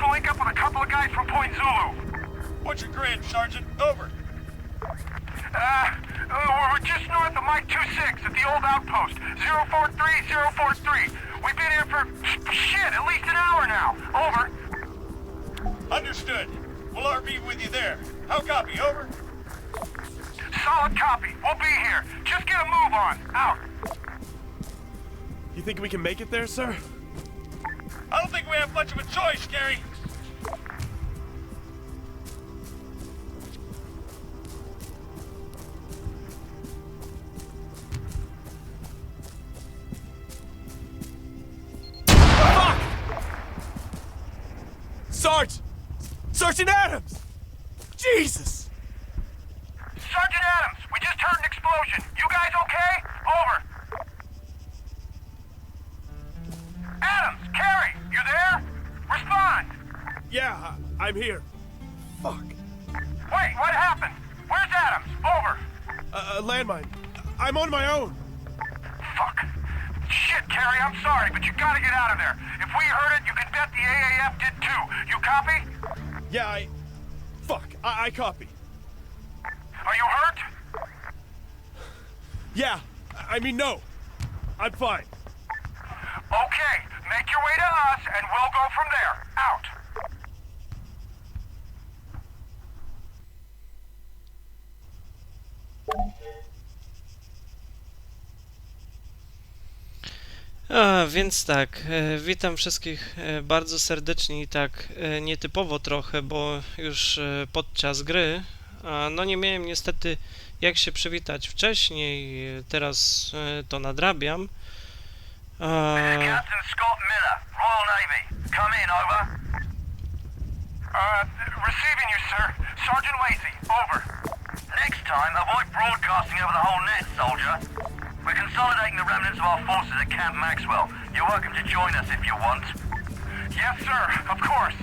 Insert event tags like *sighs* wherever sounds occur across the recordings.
to link up with a couple of guys from Point Zulu. What's your grid, Sergeant? Over. Uh, uh, we're just north of Mike 26 at the old outpost. 043043. We've been here for, shit, at least an hour now. Over. Understood. We'll RV with you there. How copy? Over. Solid copy. We'll be here. Just get a move on. Out. You think we can make it there, sir? I don't think we have much of a choice, Gary. Sarge! Sergeant Adams! Jesus! Sergeant Adams, we just heard an explosion. You guys okay? Over. Adams, Carrie, you there? Respond. Yeah, I'm here. Fuck. Wait, what happened? Where's Adams? Over. Uh, uh, landmine. I'm on my own. Fuck. Shit, Carrie, I'm sorry, but you gotta get out of there. If we heard it, you can bet the AAF did too. You copy? Yeah, I. Fuck. I, I copy. Are you hurt? Yeah. I mean, no. I'm fine. Okay, make your way to us and we'll go from there. A, więc tak, e, witam wszystkich e, bardzo serdecznie i tak e, nietypowo trochę, bo już podczas gry, a, no nie miałem niestety jak się przywitać wcześniej, teraz to nadrabiam. A. Uh. Sergeant Lacey, over. Next time, avoid broadcasting over the whole net, soldier. We're consolidating the remnants of our forces at Camp Maxwell. You're welcome to join us if you want. Yes, sir, of course.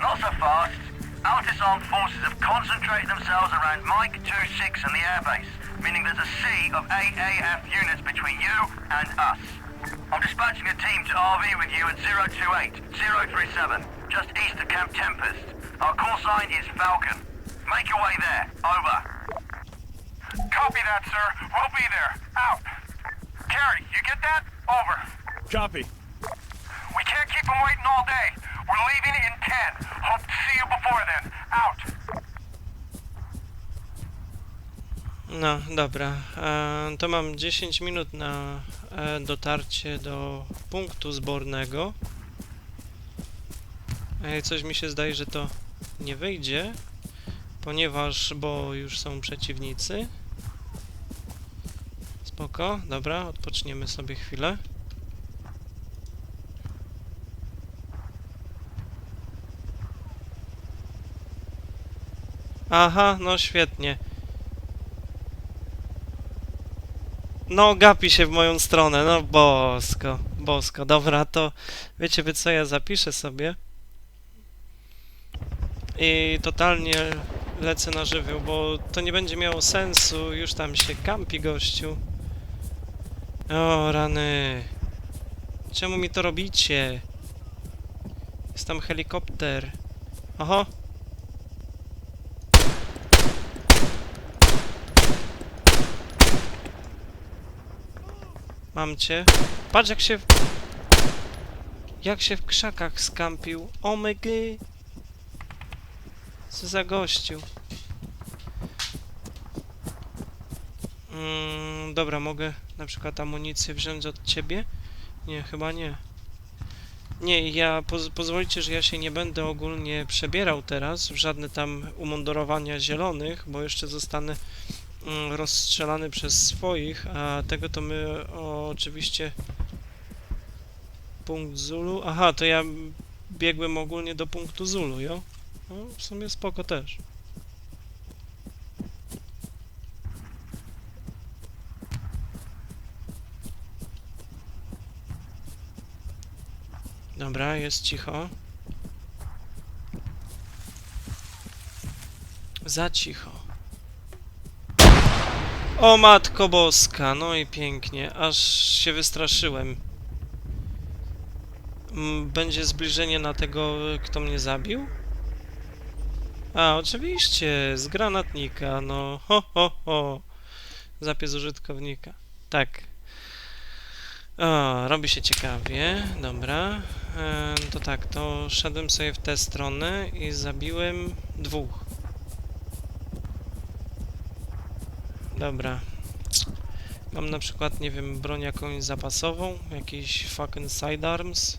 Not so fast. Our disarmed forces have concentrated themselves around Mike 26 and the airbase, meaning there's a sea of AAF units between you and us. I'm dispatching a team to RV with you at 028, 037, just east of Camp Tempest. Our call sign is Falcon. Make your way there. Over. Copy that, sir. We'll be there. Out. Carrie, you get that? Over. Copy. We can't keep them waiting all day. We're leaving in 10. Hope to see you before then. Out. no dobra, e, to mam 10 minut na e, dotarcie do punktu zbornego. E, coś mi się zdaje, że to nie wyjdzie, ponieważ, bo już są przeciwnicy. Spoko, dobra, odpoczniemy sobie chwilę. Aha, no świetnie. No, gapi się w moją stronę, no bosko, bosko. Dobra, to wiecie wy co, ja zapiszę sobie. I totalnie lecę na żywioł, bo to nie będzie miało sensu, już tam się kampi gościu. O, rany. Czemu mi to robicie? Jest tam helikopter. Oho. Mam cię. Patrz jak się... w- Jak się w krzakach skampił. Omygy. Co za gościu. Mm, dobra, mogę na przykład amunicję wziąć od ciebie? Nie, chyba nie. Nie, ja poz pozwolicie, że ja się nie będę ogólnie przebierał teraz w żadne tam umundurowania zielonych, bo jeszcze zostanę mm, rozstrzelany przez swoich, a tego to my o, oczywiście punkt Zulu. Aha, to ja biegłem ogólnie do punktu Zulu, jo? No, w sumie spoko też. Dobra, jest cicho. Za cicho. O matko boska, no i pięknie, aż się wystraszyłem. mm, będzie zbliżenie na tego, kto mnie zabił? A, oczywiście, z granatnika, no, ho, ho, ho. Zapies użytkownika. Tak. O, robi się ciekawie, dobra. E, to tak, to szedłem sobie w tę stronę i zabiłem dwóch. Dobra. Mam na przykład, nie wiem, broń jakąś zapasową, jakiś fucking sidearms.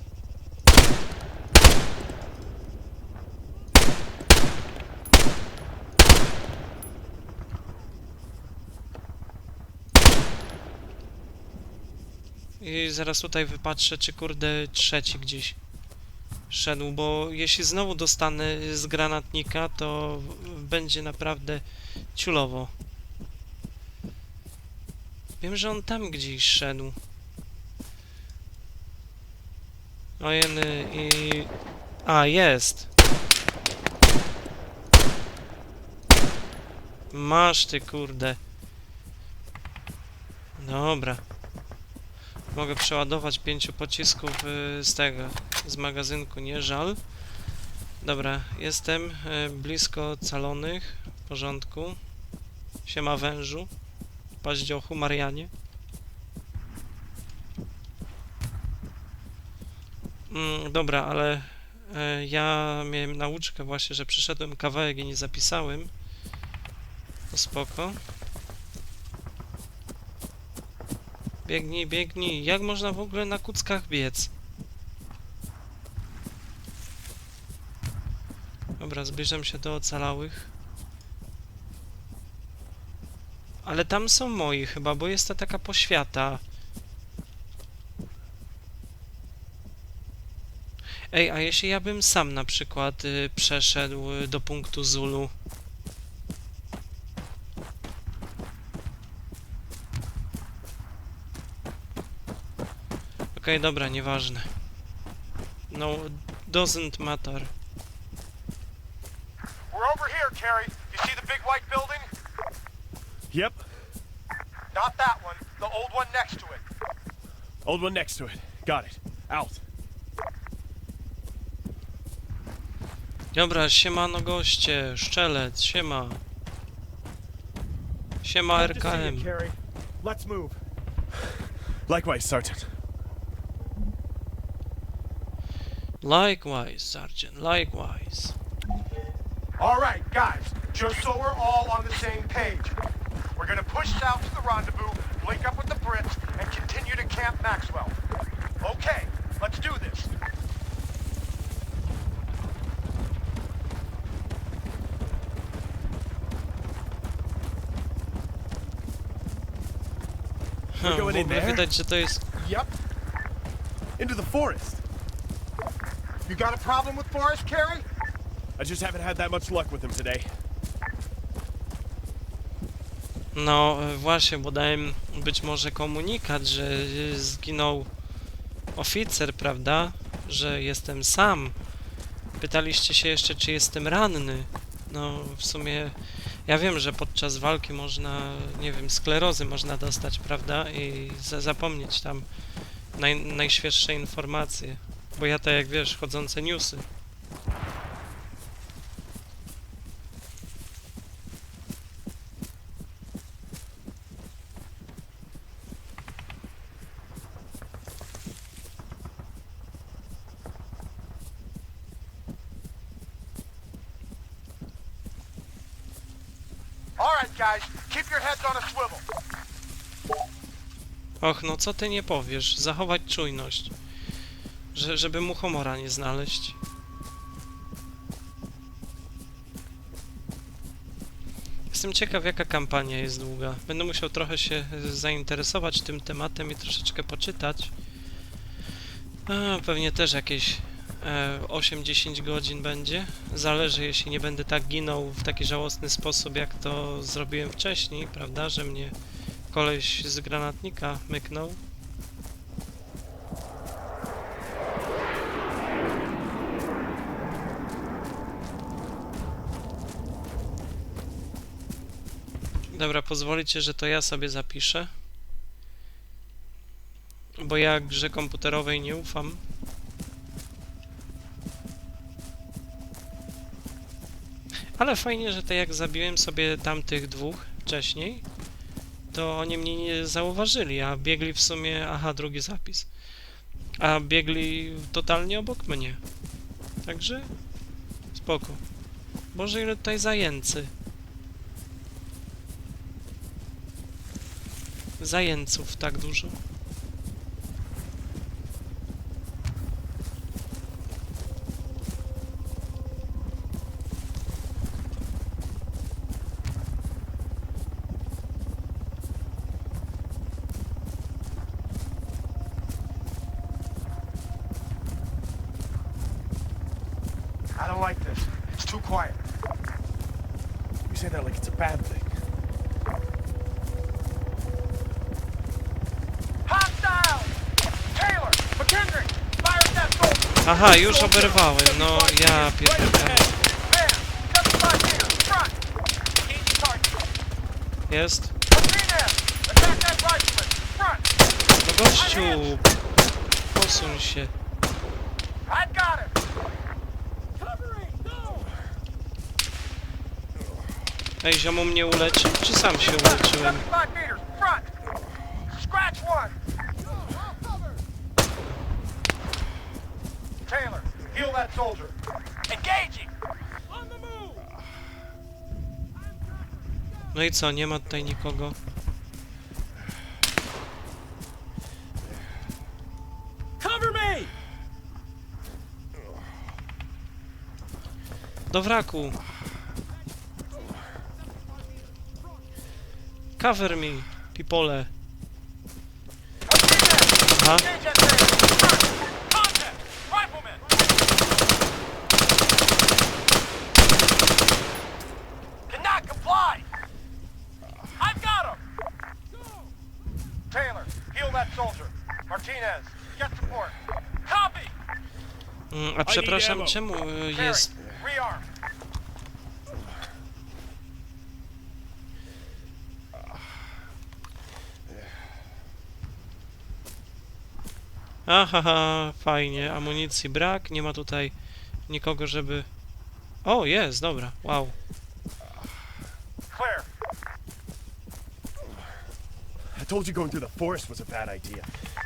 Zaraz tutaj wypatrzę, czy kurde trzeci gdzieś szedł, bo jeśli znowu dostanę z granatnika, to będzie naprawdę ciulowo. Wiem, że on tam gdzieś szedł. Ojeny i... A, jest! Masz ty, kurde. Dobra. Mogę przeładować pięciu pocisków y, z tego, z magazynku, nie żal. Dobra, jestem y, blisko calonych. W porządku. Siema wężu. Paździochu, Marianie. Mm, dobra, ale e, ja miałem nauczkę właśnie, że przyszedłem kawałek i nie zapisałem. To spoko. Biegnij, biegnij. Jak można w ogóle na kuckach biec? Dobra, zbliżam się do ocalałych. Ale tam są moi chyba, bo jest to taka poświata. Ej, a jeśli ja bym sam na przykład y, przeszedł y, do punktu Zulu? Okej, dobra, nieważne. No, doesn't matter. We're over here, Terry. You see the big white building? Yep. Not that one. The old one next to it. Old one next to it. Got it. Out. Dobra, siemano goście, szczelec, siema. Siema RKM. Carrie. Let's move. Likewise, Sergeant. Likewise, Sergeant, likewise. All right, guys. Just so we're all on the same page. We're gonna push south to the rendezvous, link up with the Brits, and continue to Camp Maxwell. Okay, let's do this. Hm, w going in ogóle there? widać, że to jest... Yep. Into the forest. You got a problem with Forrest, Carey? I just haven't had that much luck with him today. No właśnie, bo dałem być może komunikat, że zginął oficer, prawda? Że jestem sam. Pytaliście się jeszcze, czy jestem ranny. No, w sumie ja wiem, że podczas walki można, nie wiem, sklerozy można dostać, prawda? I za zapomnieć tam naj najświeższe informacje. Bo ja to jak wiesz, chodzące newsy. Och, no co ty nie powiesz? Zachować czujność. Że, żeby mu homora nie znaleźć. Jestem ciekaw, jaka kampania jest długa. Będę musiał trochę się e, zainteresować tym tematem i troszeczkę poczytać. A, pewnie też jakieś e, 8-10 godzin będzie. Zależy, jeśli nie będę tak ginął w taki żałosny sposób, jak to zrobiłem wcześniej, prawda? Że mnie koleś z granatnika myknął. Dobra, pozwolicie, że to ja sobie zapiszę. Bo ja grze komputerowej nie ufam. Ale fajnie, że tak jak zabiłem sobie tamtych dwóch wcześniej, to oni mnie nie zauważyli, a biegli w sumie... Aha, drugi zapis. A biegli totalnie obok mnie. Także... Spoko. Boże, ile tutaj zajęcy. Zajęców tak dużo. I don't like this. It's too quiet. You say that like it's a bad thing. Aha, już oberwałem, no ja pierdolę. Man! 75 meters! Front! Engage target! Jest? No gościu! Posuń się. Ej, ziomu mnie uleczył, czy sam się uleczyłem? 75 meters! Front! Scratch one! Taylor, heal that soldier. Engaging! On the move! No i co, nie ma tutaj nikogo. Do wraku! Cover me, pipole. Aha, Engage that Taylor! Front! Contact! Rifleman! Cannot comply! I've got him! Taylor, heal that soldier. Martinez, get support. Copy! mm, a przepraszam, czemu y, jest... Aha, fajnie, amunicji brak, nie ma tutaj nikogo, żeby... O, jest, dobra, wow. Told you going through the forest was a bad idea.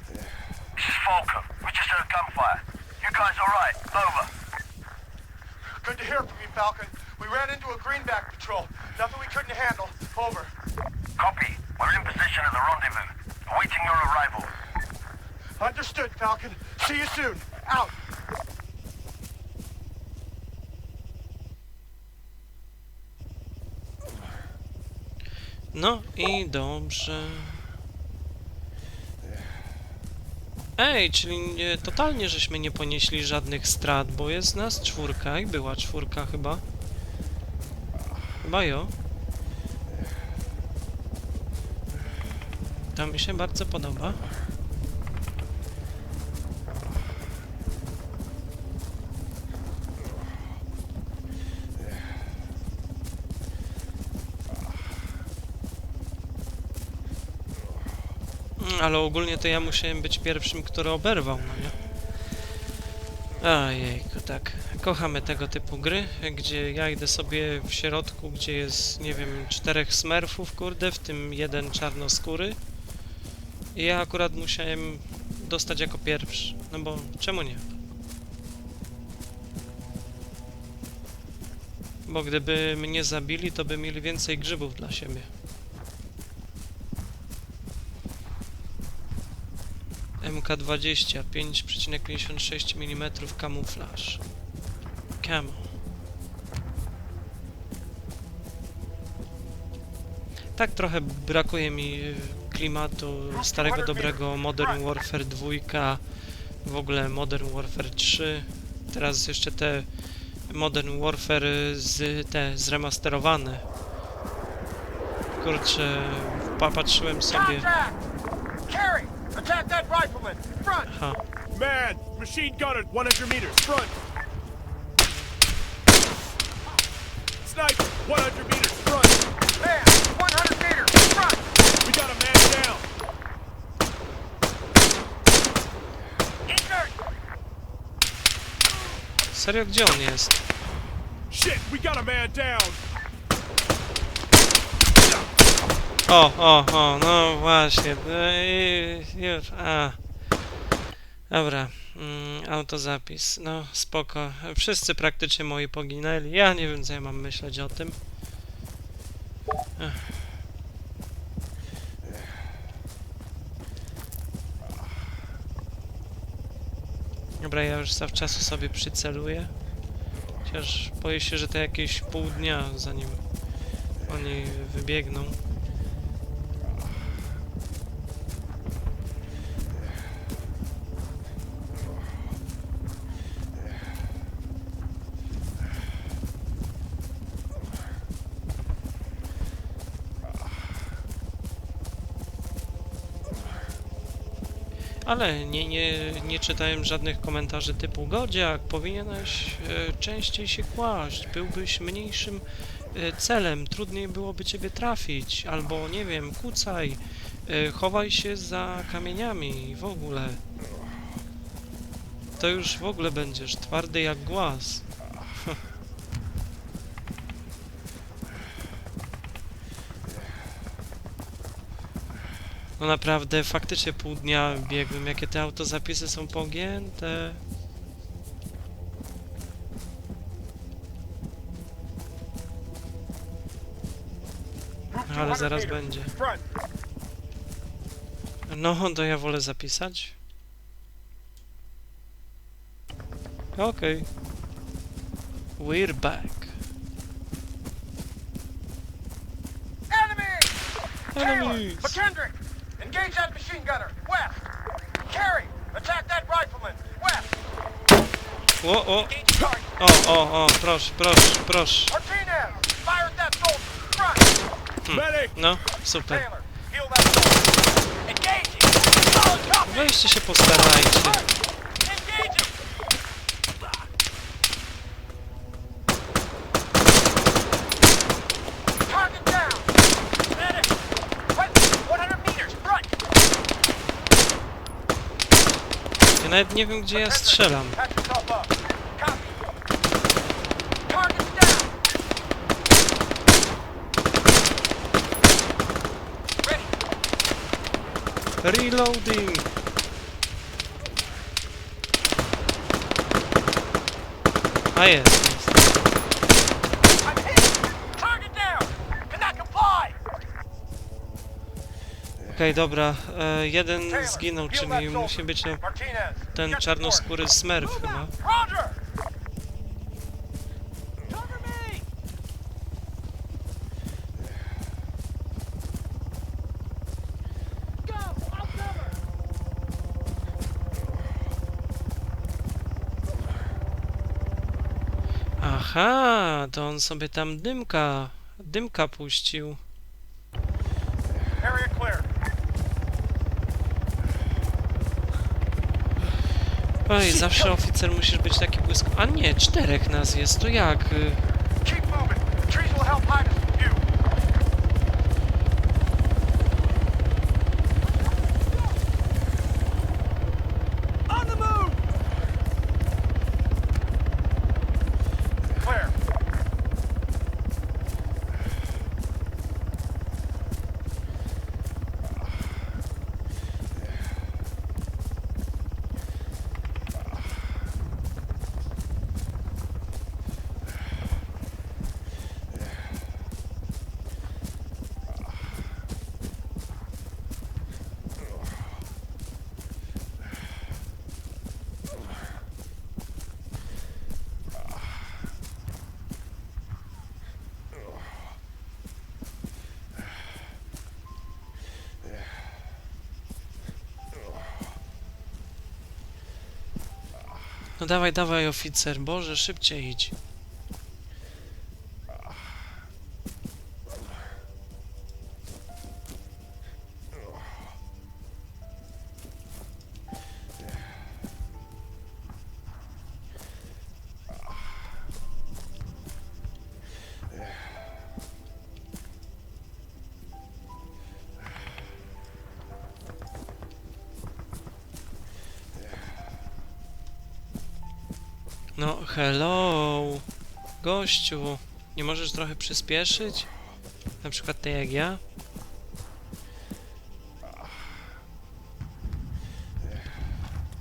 This is Falcon. We just heard gunfire. You guys alright? Over. Good to hear from you, Falcon. We ran into a greenback patrol. Nothing we couldn't handle. Over. Copy. We're in position at the rendezvous. Awaiting your arrival. Understood, Falcon. See you soon. Out. No i dobrze. Ej, czyli nie, totalnie żeśmy nie ponieśli żadnych strat, bo jest nas czwórka i była czwórka chyba. Chyba jo. To mi się bardzo podoba. Ale ogólnie to ja musiałem być pierwszym, który oberwał, no nie? Ojejku, tak. Kochamy tego typu gry, gdzie ja idę sobie w środku, gdzie jest, nie wiem, czterech smerfów, kurde, w tym jeden czarnoskóry. I ja akurat musiałem dostać jako pierwszy, no bo czemu nie? Bo gdyby mnie zabili, to by mieli więcej grzybów dla siebie. MK20 5,56 mm kamuflaż. Camo. Tak trochę brakuje mi y, klimatu starego dobrego Modern Warfare 2, w ogóle Modern Warfare 3. Teraz jeszcze te Modern Warfare z te zremasterowane. Kurczę, patrzyłem sobie. Contact! Carey, attack that rifleman. Front. Aha. Man, machine gunner, 100 meters, front. Sniper, 100 meters, front. Man, 100 meters. Front. We got a man down. Injured. Serio, gdzie on jest? Shit, we got a man down. O, o, o, no właśnie. Ej, Już, a. Dobra, mm, autozapis. No, spoko. Wszyscy praktycznie moi poginęli. Ja nie wiem, co ja mam myśleć o tym. Ech. Dobra, ja już zawczasu sobie przyceluję. Chociaż boję się, że to jakieś pół dnia, zanim oni wybiegną. Ale nie, nie, nie czytałem żadnych komentarzy typu Godziak, powinieneś e, częściej się kłaść, byłbyś mniejszym e, celem, trudniej byłoby ciebie trafić, albo nie wiem, kucaj, e, chowaj się za kamieniami w ogóle. To już w ogóle będziesz twardy jak głaz. No naprawdę, faktycznie pół dnia biegłem. Jakie te autozapisy są pogięte. Ale zaraz będzie. No, to ja wolę zapisać. Okej. We're back. Taylor! Enemies! Engage that machine gunner! West! Carey! Attack that rifleman! West! O, o, o, o, o, proszę, proszę, proszę. Martinez! Fire at that soldier! Front! Medic! No, super. Taylor! Heal that soldier! Weźcie się postarajcie. Nawet nie wiem, gdzie ja strzelam. Reloading! A jest, jest. Okej, dobra. E, jeden zginął, czyli musi być Martinez. Ten czarnoskóry fort. chyba. Aha, to on sobie tam dymka, dymka puścił. Oj, zawsze oficer musisz być taki błysk... A nie, czterech nas jest, to jak? y, Keep moving. Trees will help hide us from you. On the move. Clear. No dawaj, dawaj oficer, Boże, szybciej idź. No, hello. Gościu, nie możesz trochę przyspieszyć? Na przykład tak jak ja?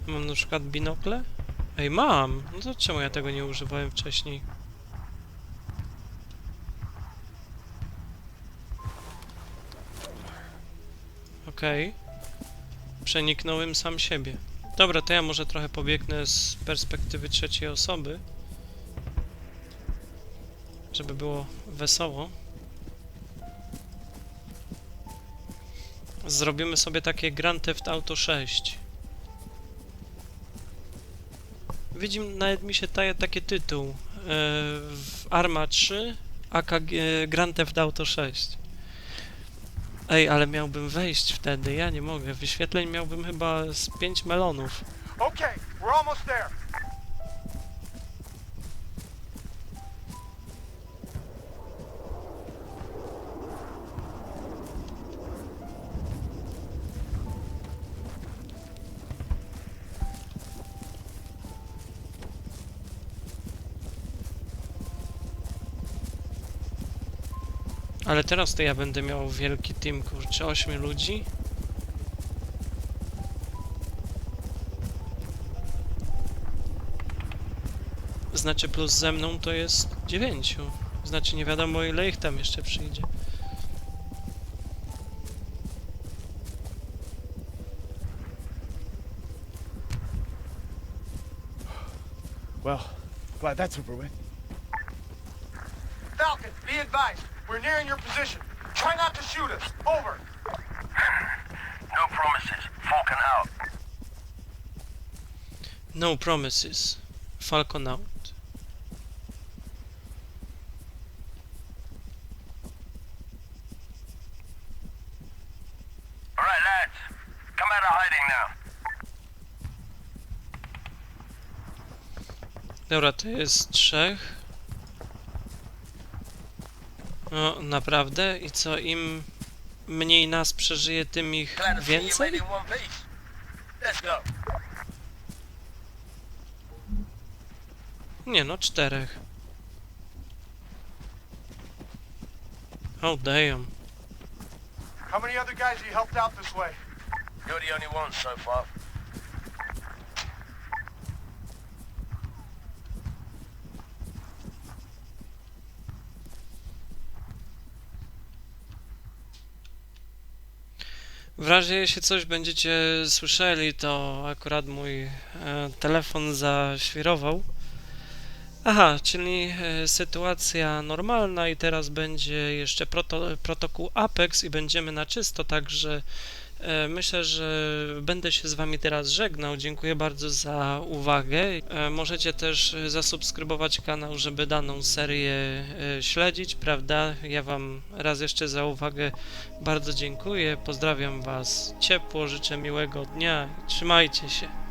Mam na przykład binokle? Ej, mam! No to czemu ja tego nie używałem wcześniej? Okej. Przeniknąłem sam siebie. Dobra, to ja może trochę pobiegnę z perspektywy trzeciej osoby. Żeby było wesoło. Zrobimy sobie takie Grand Theft Auto 6. Widzimy, nawet mi się daje taki tytuł. E, w Arma 3 AKG Grand Theft Auto 6. Ej, ale miałbym wejść wtedy, ja nie mogę. Wyświetleń miałbym chyba z 5 melonów. Okay, we're almost there. Ale teraz to ja będę miał wielki team, kurczę, 8 ludzi. Znaczy plus ze mną to jest 9. Znaczy nie wiadomo ile ich tam jeszcze przyjdzie. Well, glad that's over with. Falcon, be advised. We're nearing your position. Try not to shoot us. Over. *sighs* No promises. Falcon out. No promises. Falcon out. All right, lads. Come out of hiding now. Dobra, to jest trzech. No, naprawdę? I co, im mniej nas przeżyje, tym ich więcej? Nie no, czterech. Oh damn. How many other guys you helped out this way? You're the only one so far. W razie jeśli coś będziecie słyszeli, to akurat mój e, telefon zaświrował. Aha, czyli e, sytuacja normalna i teraz będzie jeszcze proto, protokół Apex i będziemy na czysto, także myślę, że będę się z Wami teraz żegnał. Dziękuję bardzo za uwagę. E, możecie też e, zasubskrybować kanał, żeby daną serię e, śledzić, prawda? Ja Wam raz jeszcze za uwagę bardzo dziękuję. Pozdrawiam Was ciepło, życzę miłego dnia trzymajcie się.